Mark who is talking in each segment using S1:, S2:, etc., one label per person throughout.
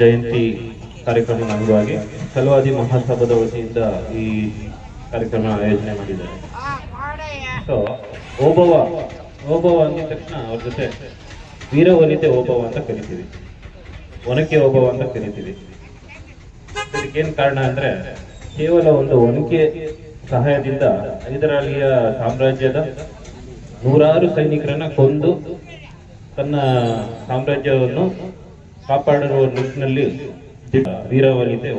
S1: ಜಯಂತಿ ಕಾರ್ಯಕ್ರಮದ ಅಂಗವಾಗಿ ಕಲವಾದಿ ಮಹಾಸಭಾದ ವತಿಯಿಂದ ಈ ಕಾರ್ಯಕ್ರಮ ಆಯೋಜನೆ ಮಾಡಿದ್ದಾರೆ. ಸೊ ಓಬವ್ವ ಓಬವ್ವ ಅಂದ ತಕ್ಷಣ ಅವ್ರ ಜೊತೆ ವೀರವನಿತೆ ಓಬವ್ವ ಅಂತ ಕರಿತೀವಿ. ಒನಕೆ ಓಬವ್ವ ಅಂತ ಕರಿತೀವಿ. ಇದಕ್ಕೇನು ಕಾರಣ ಅಂದ್ರೆ ಕೇವಲ ಒಂದು ಒನಕೆ ಸಹಾಯದಿಂದ ಹೈದರಾಲಿಯ ಸಾಮ್ರಾಜ್ಯದ ನೂರಾರು ಸೈನಿಕರನ್ನ ಕೊಂದು ತನ್ನ ಸಾಮ್ರಾಜ್ಯವನ್ನು ಕಾಪಾಡಿರುವ ನಿಟ್ಟಿನಲ್ಲಿ ವೀರವನಿತೆ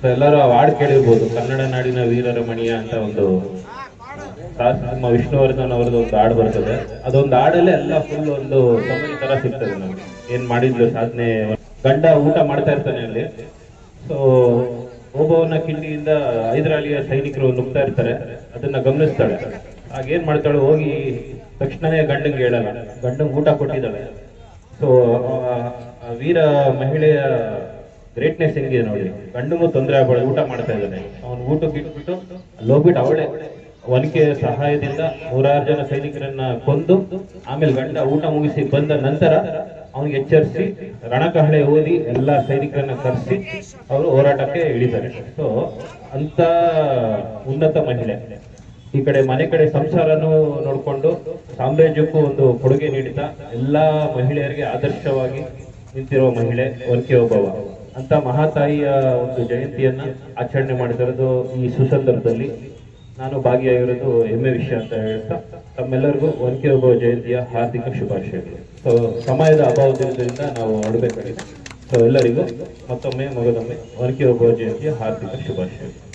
S1: ಸೊ ಎಲ್ಲರೂ ಆ ಹಾಡು ಕೇಳಿರ್ಬೋದು. ಕನ್ನಡ ನಾಡಿನ ವೀರರ ಮಣಿಯ ಅಂತ ಒಂದು ನಮ್ಮ ವಿಷ್ಣುವರ್ಧನ್ ಅವರದ್ದು ಒಂದು ಹಾಡು ಬರ್ತದೆ. ಅದೊಂದು ಹಾಡಲ್ಲೇ ಎಲ್ಲ ಫುಲ್ ಒಂದು ಸಮಯ ತರ ಸಿಗ್ತದೆ ನಮ್ಗೆ. ಏನ್ ಮಾಡಿದ್ಲು ಸಾಧನೆ ಗಂಡ ಊಟ ಮಾಡ್ತಾ ಇರ್ತಾನೆ ಅಲ್ಲಿ. ಸೊ ಓಬವನ ಕಿಂಡಿಯಿಂದ ಹೈದರಾಲಿಯ ಸೈನಿಕರು ನುಗ್ತಾ ಇರ್ತಾರೆ. ಅದನ್ನ ಗಮನಿಸ್ತಾಳೆ. ಆಗ ಏನ್ ಮಾಡ್ತಾಳೆ ಹೋಗಿ ತಕ್ಷಣನೇ ಗಂಡಂಗೆ ಹೇಳಲ್ಲ. ಗಂಡಂಗೆ ಊಟ ಕೊಟ್ಟಿದ್ದಾಳೆ. ಸೊ ವೀರ ಮಹಿಳೆಯ ಗ್ರೇಟ್ನೆಸ್ ಹೆಂಗಿದೆ ನೋಡಿ. ಗಂಡಂಗೂ ತೊಂದರೆ ಆಗಬಾರ್ದು, ಊಟ ಮಾಡ್ತಾ ಇದ್ದಾನೆ. ಅವನು ಊಟಕ್ಕೆ ಇಟ್ಬಿಟ್ಟು ಲೋಬಿಟ್ ಅವಳೆ ಒನಕೆ ಸಹಾಯದಿಂದ ನೂರಾರು ಜನ ಸೈನಿಕರನ್ನ ಕೊಂದು, ಆಮೇಲೆ ಗಂಡ ಊಟ ಮುಗಿಸಿ ಬಂದ ನಂತರ ಅವನಿಗೆ ಎಚ್ಚರಿಸಿ ರಣಕಹಳೆ ಓದಿ ಎಲ್ಲಾ ಸೈನಿಕರನ್ನ ಕರೆಸಿ ಅವರು ಹೋರಾಟಕ್ಕೆ ಇಳಿತಾರೆ. ಸೊ ಅಂತ ಉನ್ನತ ಮಹಿಳೆ. ಈ ಕಡೆ ಮನೆ ಕಡೆ ಸಂಸಾರನೂ ನೋಡಿಕೊಂಡು ಸಾಮ್ರಾಜ್ಯಕ್ಕೂ ಒಂದು ಕೊಡುಗೆ ನೀಡಿದ ಎಲ್ಲಾ ಮಹಿಳೆಯರಿಗೆ ಆದರ್ಶವಾಗಿ ನಿಂತಿರುವ ಮಹಿಳೆ ಒನಕೆ ಒಬ್ಬವ ಅಂತ ಮಹಾತಾಯಿಯ ಒಂದು ಜಯಂತಿಯನ್ನ ಆಚರಣೆ ಮಾಡಿದಿರೋದು ಈ ಸುಸಂದರ್ಭದಲ್ಲಿ ನಾನು ಭಾಗಿಯಾಗಿರೋದು ಹೆಮ್ಮೆ ವಿಷಯ ಅಂತ ಹೇಳ್ತಾ ತಮ್ಮೆಲ್ಲರಿಗೂ ಒನಕೆ ಒಬ್ಬವ ಜಯಂತಿಯ ಹಾರ್ದಿಕ ಶುಭಾಶಯಗಳು. ಸೊ, ಸಮಯದ ಅಭಾವದಿಂದ ನಾವು ಆಡಬೇಕಾಗಿದೆ. ಸೊ, ಎಲ್ಲರಿಗೂ ಮತ್ತೊಮ್ಮೆ ಮಗದೊಮ್ಮೆ ಒನಕೆ ಒಬ್ಬವ ಜಯಂತಿಯ ಹಾರ್ದಿಕ ಶುಭಾಶಯಗಳು.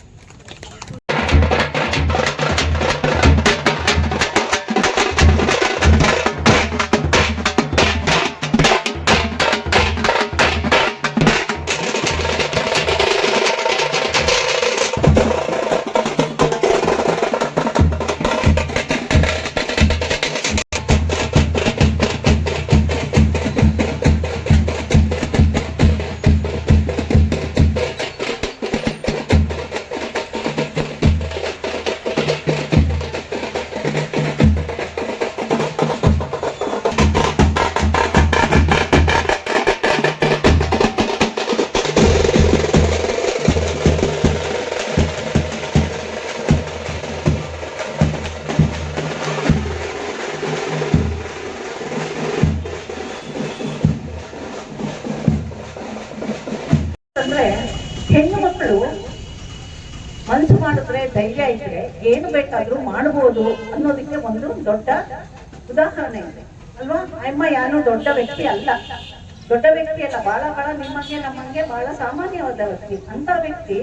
S2: ಅಂದ್ರೆ ಹೆಣ್ಣು ಮಕ್ಕಳು ಮನಸ್ಸು ಮಾಡಿದ್ರೆ ಧೈರ್ಯ ಇದ್ರೆ ಏನು ಬೇಕಾದ್ರೂ ಮಾಡಬಹುದು ಅನ್ನೋದಕ್ಕೆ ಒಂದು ದೊಡ್ಡ ಉದಾಹರಣೆ ಇದೆ. ಅಲ್ವಾ? ಅಮ್ಮ ಯಾರು ದೊಡ್ಡ ವ್ಯಕ್ತಿ ಅಲ್ಲ. ದೊಡ್ಡ ವ್ಯಕ್ತಿ ಅಲ್ಲ. ಬಹಳ ಬಹಳ ನಿಮ್ಮಂಗೆ, ನಮ್ಮಂಗೆ ಬಹಳ ಸಾಮಾನ್ಯವಾದ ವ್ಯಕ್ತಿ. ಅಂತ ವ್ಯಕ್ತಿ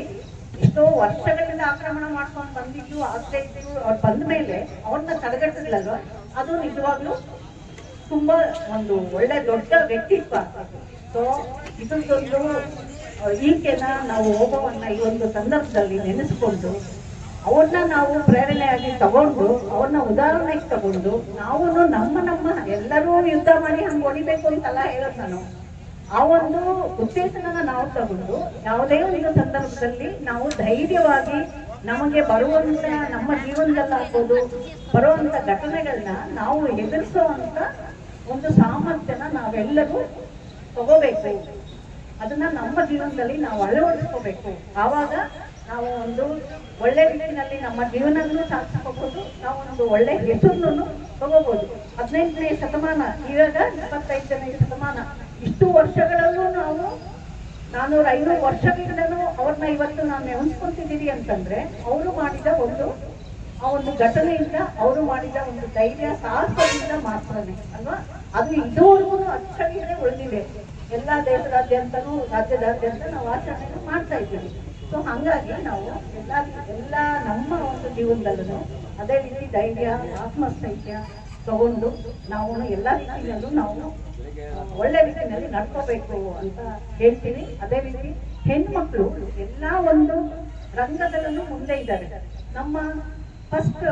S2: ಎಷ್ಟೋ ವರ್ಷಗಳಿಂದ ಆಕ್ರಮಣ ಮಾಡ್ಕೊಂಡು ಬಂದಿದ್ದು, ಆಗ್ತಾ ಇದ್ದು, ಅವ್ರು ಬಂದ ಮೇಲೆ ಅವ್ರನ್ನ ತಡೆಗಟ್ಟಿದ್ಲಲ್ವಾ ಅದು ನಿಜವಾಗ್ಲೂ ತುಂಬಾ ಒಂದು ಒಳ್ಳೆ ದೊಡ್ಡ ವ್ಯಕ್ತಿತ್ವ. ಸೊ ಇದೊಂದು ಈಕೆನ ನಾವು ಹೋಗೋವನ್ನ ಈ ಒಂದು ಸಂದರ್ಭದಲ್ಲಿ ನೆನೆಸ್ಕೊಂಡು, ಅವ್ರನ್ನ ನಾವು ಪ್ರೇರಣೆಯಾಗಿ ತಗೊಂಡು, ಅವ್ರನ್ನ ಉದಾಹರಣೆಗೆ ತಗೊಂಡು ನಾವು ನಮ್ಮ ನಮ್ಮ ಎಲ್ಲರೂ ಯುದ್ಧ ಮಾಡಿ ಹಂಗೆ ಹೊಡಿಬೇಕು ಅಂತಲ್ಲ ಹೇಳೋದು ನಾನು. ಆ ಒಂದು ಉದ್ದೇಶನ ನಾವು ತಗೊಂಡು, ಯಾವುದೇ ಒಂದು ಸಂದರ್ಭದಲ್ಲಿ ನಾವು ಧೈರ್ಯವಾಗಿ ನಮಗೆ ಬರುವಂತ ನಮ್ಮ ಜೀವನದಲ್ಲಾಗ್ಬೋದು ಬರುವಂತ ಘಟನೆಗಳನ್ನ ನಾವು ಎದುರಿಸುವಂತ ಒಂದು ಸಾಮರ್ಥ್ಯನ ನಾವೆಲ್ಲರೂ ತಗೋಬೇಕು. ಅದನ್ನ ನಮ್ಮ ಜೀವನದಲ್ಲಿ ನಾವು ಅಳವಡಿಸ್ಕೋಬೇಕು. ಆವಾಗ ನಾವು ಒಂದು ಒಳ್ಳೆ ರೀತಿಯಲ್ಲಿ ನಮ್ಮ ಜೀವನವನ್ನು ಸಾಧಿಸ್ಕೋಬಹುದು, ನಾವು ಒಂದು ಒಳ್ಳೆ ಹೆಸರನ್ನು ತಗೋಬಹುದು. ಹದಿನೆಂಟನೇ ಶತಮಾನ, ಇವಾಗ ಇಪ್ಪತ್ತೈದನೇ ಶತಮಾನ, ಇಷ್ಟು ವರ್ಷಗಳಲ್ಲೂ ನಾವು ನಾನೂರ ಐದು ವರ್ಷಗಳಿಂದಲೂ ಅವ್ರನ್ನ ಇವತ್ತು ನಾನು ನೆನೆಸ್ಕೊಂತಿದ್ದೀರಿ ಅಂತಂದ್ರೆ ಅವರು ಮಾಡಿದ ಒಂದು, ಆ ಒಂದು ಘಟನೆಯಿಂದ ಅವರು ಮಾಡಿದ ಒಂದು ಧೈರ್ಯ, ಸಾಹಸದಿಂದ ಮಾತ್ರನೇ, ಅಲ್ವಾ? ಅದು ಇದುವರೆಗೂ ಅಚ್ಚಳಿಯದೆ ಉಳಿದಿದೆ. ಎಲ್ಲಾ ದೇಶದಾದ್ಯಂತನೂ, ರಾಜ್ಯದಾದ್ಯಂತ ನಾವು ಆಚರಣೆಯನ್ನು ಮಾಡ್ತಾ ಇದ್ದೀವಿ. ಸೊ ಹಂಗಾಗಿ ನಾವು ಎಲ್ಲ ಎಲ್ಲ ನಮ್ಮ ಒಂದು ಜೀವನದಲ್ಲೂ ಅದೇ ರೀತಿ ಧೈರ್ಯ, ಆತ್ಮಸ್ಥೈರ್ಯ ತಗೊಂಡು ನಾವು ಎಲ್ಲ ರೀತಿಯಲ್ಲೂ ನಾವು ಒಳ್ಳೆ ರೀತಿಯಲ್ಲಿ ನಡ್ಕೋಬೇಕು ಅಂತ ಹೇಳ್ತೀನಿ. ಅದೇ ರೀತಿ ಹೆಣ್ಮಕ್ಳು ಎಲ್ಲ ಒಂದು ರಂಗದಲ್ಲೂ ಮುಂದೆ ಇದ್ದಾರೆ. ನಮ್ಮ ಫಸ್ಟ್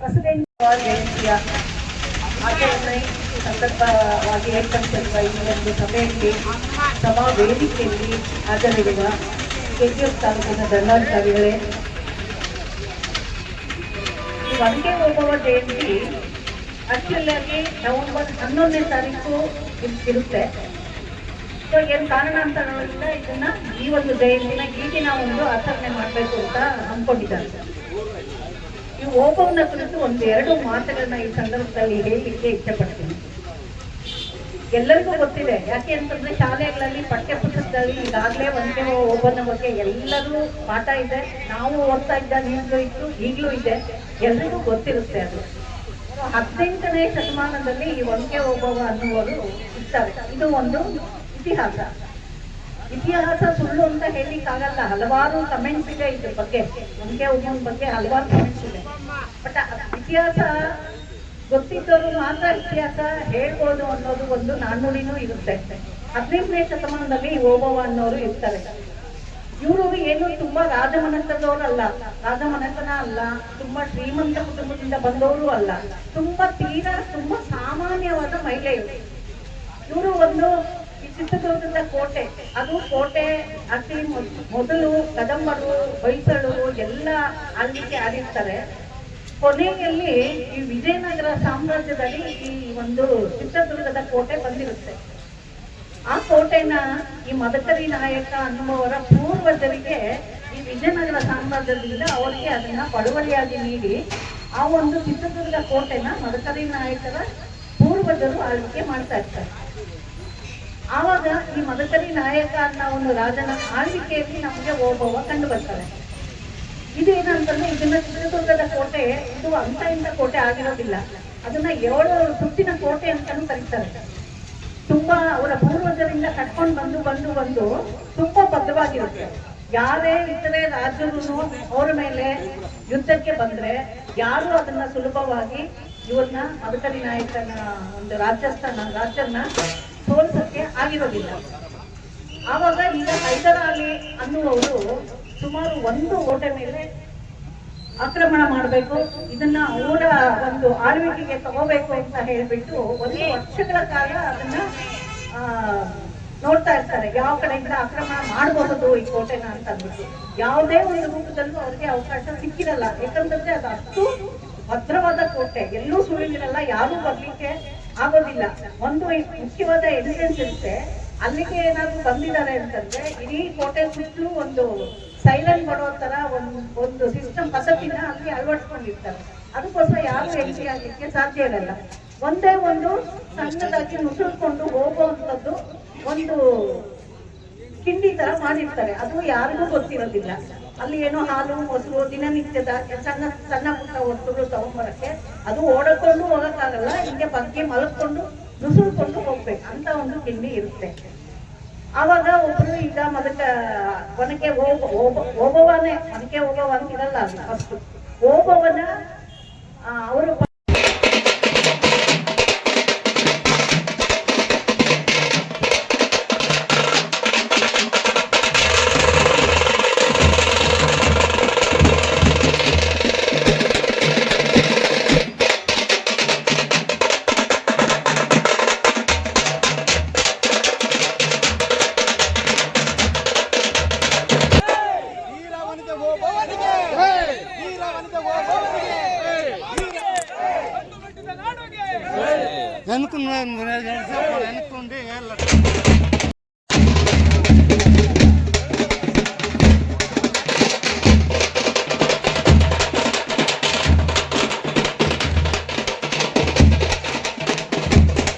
S2: ಪ್ರೆಸಿಡೆಂಟ್ ಜಯಂತಿಯ ಆಚರಣೆ ಸಂದರ್ಭವಾಗಿ ಏರ್ಪಡಿಸಿರುವ ಈ ಒಂದು ಸಭೆಯಲ್ಲಿ, ಸಭಾ ವೇದಿಕೆಯಲ್ಲಿ ಹಾಜರಿರುವ ಕೆಜಿಎಫ್ ತಾಲೂಕಿನ ದಂಡಾಧಿಕಾರಿಗಳೇ ಈ ಒಂದೇ ಓಬವ್ವ ಜಯಂತಿ ಆಕ್ಚುಲಿ ಆಗಿ ನವೆಂಬರ್ ಹನ್ನೊಂದನೇ ತಾರೀಕು ಇರುತ್ತೆ. ಸೊ ಏನ್ ಕಾರಣಾಂತರಗಳಿಂದ ಇದನ್ನ ಈ ಒಂದು ಜಯಂತಿನ ನಾವು ಒಂದು ಆಚರಣೆ ಮಾಡಬೇಕು ಅಂತ ಅಂದ್ಕೊಂಡಿದ್ದಾರೆ. ಈ ಓಬವ್ವನ ಕುರಿತು ಒಂದೆರಡು ಎರಡು ಮಾತುಗಳನ್ನ ಈ ಸಂದರ್ಭದಲ್ಲಿ ಹೇಳಲಿಕ್ಕೆ ಇಷ್ಟಪಡ್ತೀನಿ. ಎಲ್ಲರಿಗೂ ಗೊತ್ತಿದೆ. ಯಾಕೆ ಅಂತಂದ್ರೆ ಶಾಲೆಗಳಲ್ಲಿ ಪಠ್ಯ ಪುಸ್ತಕದಲ್ಲಿ ಈಗಾಗಲೇ ಒಂದೇ ಓಪನ್ ಬಗ್ಗೆ ಎಲ್ಲರೂ ಪಾಠ ಇದೆ. ನಾವು ಓದ್ತಾ ಇದ್ದ ನಿಮ್ಗೂ ಇತ್ತು, ಈಗಲೂ ಇದೆ. ಎಲ್ರಿಗೂ ಗೊತ್ತಿರುತ್ತೆ ಅದು. ಹದಿನೆಂಟನೇ ಶತಮಾನದಲ್ಲಿ ಈ ಒಂಕೆ ಓಬವ್ವ ಅನ್ನುವರು ಇರ್ತಾರೆ. ಇದು ಒಂದು ಇತಿಹಾಸ. ಇತಿಹಾಸ ಸುಳ್ಳು ಅಂತ ಹೇಳಿಕ್ಕಾಗಲ್ಲ ಹಲವಾರು ಕಮೆಂಟ್ಸ್ ಇದೆ ಇದ್ರ ಬಗ್ಗೆ. ಒಂಕೆ ಓಬವ್ವನ ಬಗ್ಗೆ ಹಲವಾರು ಕಮೆಂಟ್ಸ್ ಇದೆ. ಬಟ್ ಇತಿಹಾಸ ಗೊತ್ತಿದ್ದವರು ಮಾತ್ರ ಇತಿಹಾಸ ಹೇಳ್ಬೋದು ಅನ್ನೋದು ಒಂದು ನಾಣ್ಣುಡಿನೂ ಇರುತ್ತೆ. ಹದಿನೆಂಟನೇ ಶತಮಾನದಲ್ಲಿ ಓಬವ್ವ ಅನ್ನೋರು ಇರ್ತಾರೆ. ಇವರು ಏನು ತುಂಬಾ ರಾಜಮನೆತನದವರಲ್ಲ. ರಾಜಮನೆತನ ಅಲ್ಲ, ತುಂಬಾ ಶ್ರೀಮಂತ ಕುಟುಂಬದಿಂದ ಬಂದವರು ಅಲ್ಲ. ತುಂಬಾ ತೀರಾ, ತುಂಬಾ ಸಾಮಾನ್ಯವಾದ ಮಹಿಳೆ ಇವರು ಒಂದು ಚಿತ್ರದುರ್ಗದ ಕೋಟೆ. ಅದು ಕೋಟೆ, ಅತಿ ಮೊದ್- ಮೊದಲು ಕದಂಬರು ಹೊಯ್ಸಳರು ಎಲ್ಲ ಆಳ್ವಿಕೆ ಆಡಿರ್ತಾರೆ ಕೊನೆಯಲ್ಲಿ ಈ ವಿಜಯನಗರ ಸಾಮ್ರಾಜ್ಯದಲ್ಲಿ ಈ ಒಂದು ಚಿತ್ರದುರ್ಗದ ಕೋಟೆ ಬಂದಿರುತ್ತೆ. ಆ ಕೋಟೆನ ಈ ಮದಕರಿ ನಾಯಕ ಅನ್ನುವವರ ಪೂರ್ವಜರಿಗೆ ಈ ವಿಜಯನಗರ ಸಾಮ್ರಾಜ್ಯದಿಂದ ಅವರಿಗೆ ಅದನ್ನ ಪಡುವಳಿಯಾಗಿ ನೀಡಿ ಆ ಒಂದು ಚಿತ್ರದುರ್ಗ ಕೋಟೆನ ಮದಕರಿ ನಾಯಕರ ಪೂರ್ವಜರು ಆಳ್ವಿಕೆ ಮಾಡ್ತಾ ಇರ್ತಾರೆ. ಆವಾಗ ಈ ಮದಕರಿ ನಾಯಕ ಅನ್ನೋ ಒಂದು ರಾಜನ ಆಳ್ವಿಕೆಯಲ್ಲಿ ನಮಗೆ ಓಭವ ಕಂಡು ಬರ್ತಾರೆ ಇದೇನಂತಂದ್ರೆ ಇದನ್ನ ಚಿತ್ರದುರ್ಗದ ಕೋಟೆ, ಇದು ಅಂತ ಇಂಥ ಕೋಟೆ ಆಗಿರೋದಿಲ್ಲ. ಅದನ್ನ ಏಳು ಸುತ್ತಿನ ಕೋಟೆ ಅಂತಾನು ಕರೀತಾರೆ. ತುಂಬಾ ಅವರ ಪೂರ್ವಜರಿಂದ ಕಟ್ಕೊಂಡು ಬಂದು ಬಂದು ಬಂದು ತುಂಬಾ ಬದ್ಧವಾಗಿರುತ್ತೆ. ಯಾರೇ ಇತರೆ ರಾಜರು ಅವರ ಮೇಲೆ ಯುದ್ಧಕ್ಕೆ ಬಂದ್ರೆ ಯಾರು ಅದನ್ನ ಸುಲಭವಾಗಿ ಇವ್ರನ್ನ ಮದಕರಿ ನಾಯಕನ ಒಂದು ರಾಜ್ಯಸ್ಥಾನ ರಾಜ್ಯನ ಸೋಲ್ಸಕ್ಕೆ ಆಗಿರೋದಿಲ್ಲ. ಆವಾಗ ಈಗ ಹೈದರಾಲಿ ಅನ್ನುವವರು ಸುಮಾರು ಒಂದು ಓಟೆ ಮೇಲೆ ಆಕ್ರಮಣ ಮಾಡಬೇಕು, ಇದನ್ನ ಅವರ ಒಂದು ಆಳ್ವಿಕೆಗೆ ತಗೋಬೇಕು ಅಂತ ಹೇಳ್ಬಿಟ್ಟು ಒಂದು ವರ್ಷಗಳ ಕಾಲ ಅದನ್ನ ನೋಡ್ತಾ ಇರ್ತಾರೆ. ಯಾವ ಕಡೆಯಿಂದ ಆಕ್ರಮಣ ಮಾಡಬಹುದು ಈ ಕೋಟೆನ ಅಂತ ಅಂದ್ಬಿಟ್ಟು. ಯಾವುದೇ ಒಂದು ರೂಪದಲ್ಲೂ ಅವ್ರಿಗೆ ಅವಕಾಶ ಸಿಕ್ಕಿರಲ್ಲ. ಯಾಕಂತಂದ್ರೆ ಅದು ಅಷ್ಟು ಭದ್ರವಾದ ಕೋಟೆ. ಎಲ್ಲೂ ಸುಳಿದಿರಲ್ಲ ಯಾರು ಬರ್ಲಿಕ್ಕೆ ಆಗೋದಿಲ್ಲ. ಒಂದು ಮುಖ್ಯವಾದ ಎವಿಡೆನ್ಸ್ ಇರುತ್ತೆ. ಅಲ್ಲಿಗೆ ಏನಾದ್ರು ಬಂದಿದ್ದಾರೆ ಅಂತಂದ್ರೆ, ಇಡೀ ಕೋಟೆ ಸುತ್ತಲೂ ಒಂದು ಸೈಲೆಂಟ್ ಮಾಡೋ ತರ ಒಂದು ಒಂದು ಸಿಸ್ಟಮ್ ಪದ್ಧತಿನ ಅಲ್ಲಿ ಅಳವಡಿಸ್ಕೊಂಡಿರ್ತಾರೆ. ಅದಕ್ಕೋಸ್ಕರ ಯಾರು ಎಂಟ್ರಿ ಆಗಲಿಕ್ಕೆ ಸಾಧ್ಯ ಇರಲ್ಲ. ಒಂದೇ ಒಂದು ಸಣ್ಣದಾಗಿ ನುಸುಳ್ಕೊಂಡು ಹೋಗುವಂಥದ್ದು ಒಂದು ಕಿಂಡಿ ತರ ಮಾಡಿರ್ತಾರೆ. ಅದು ಯಾರಿಗೂ ಗೊತ್ತಿರೋದಿಲ್ಲ. ಅಲ್ಲಿ ಏನೋ ಹಾಲು, ಮೊಸರು, ದಿನನಿತ್ಯದ ಸಣ್ಣ ಸಣ್ಣ ಪುಟ್ಟ ವಸ್ತುಗಳು ತಗೊಂಡ್ಬರಕ್ಕೆ ಅದು ಓಡಕೊಂಡು ಹೋಗಕ್ಕಾಗಲ್ಲ. ಹಿಂಗೆ ಬಗ್ಗೆ ಮಲಗ್ಕೊಂಡು ನುಸುಳ್ಕೊಂಡು ಹೋಗ್ಬೇಕು. ಅಂತ ಒಂದು ಕಿಂಡಿ ಇರುತ್ತೆ. ಆವಾಗ ಒಬ್ರು ಈಗ ಮೊದಲ ಒನಕೆ ಹೋಗ ಓಬವ್ವನೇ ಒನಕೆ ಓಬವ್ವ ಅಂತ ಇರಲ್ಲ ಅಲ್ಲಿ ಫಸ್ಟ್ ಓಬವ್ವನ ಅವರು
S3: వెనుకున్నారు వెనుకుండి